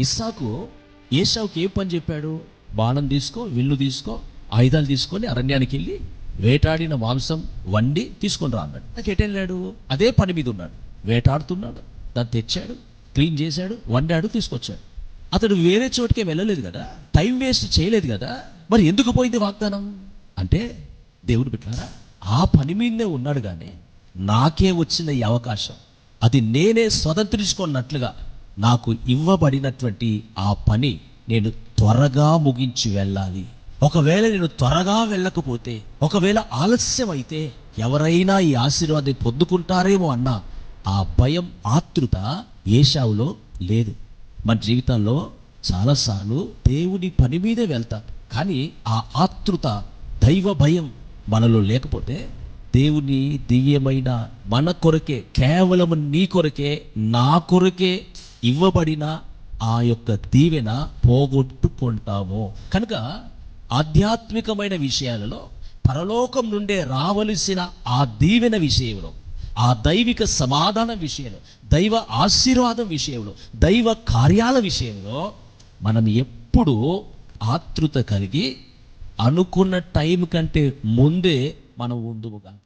ఇస్సాకు ఏసావుకి ఏ పని చెప్పాడు? బాణం తీసుకో విల్లు తీసుకో ఆయుధాలు తీసుకొని అరణ్యానికి వెళ్ళి వేటాడిన మాంసం వండి తీసుకొని రా అన్నాడు. నాకు ఎటు వెళ్ళాడు? అదే పని మీద ఉన్నాడు. వేటాడుతున్నాడు దాన్ని తెచ్చాడు క్లీన్ చేశాడు వండాడు తీసుకొచ్చాడు. అతడు వేరే చోటుకే వెళ్ళలేదు కదా? టైం వేస్ట్ చేయలేదు కదా? మరి ఎందుకు పోయింది వాగ్దానం? అంటే దేవుడు పెట్టారా ఆ పని మీదనే ఉన్నాడు కానీ నాకే వచ్చిన ఈ అవకాశం. అది నేనే స్వతంత్రించుకున్నట్లుగా నాకు ఇవ్వబడినటువంటి ఆ పని నేను త్వరగా ముగించి వెళ్ళాలి. ఒకవేళ నేను త్వరగా వెళ్ళకపోతే ఒకవేళ ఆలస్యం అయితే ఎవరైనా ఈ ఆశీర్వాదం పొందుకుంటారేమో అన్న ఆ భయం ఆతృత ఏషావులో లేదు. మన జీవితంలో చాలాసార్లు దేవుని పని మీదే వెళ్తాం. కానీ ఆ ఆతృత దైవ భయం మనలో లేకపోతే దేవుని దివ్యమైన మన కొరకే కేవలం నీ కొరకే నా కొరకే ఇవ్వబడిన ఆ యొక్క దీవెన పోగొట్టుకుంటాము. కనుక ఆధ్యాత్మికమైన విషయాలలో పరలోకం నుండే రావలసిన ఆ దీవెన విషయంలో ఆ దైవిక సమాధాన విషయంలో దైవ ఆశీర్వాదం విషయంలో దైవ కార్యాల విషయంలో మనం ఎప్పుడూ ఆతృత కలిగి అనుకున్న టైం కంటే ముందే మనం ఉందుముగాక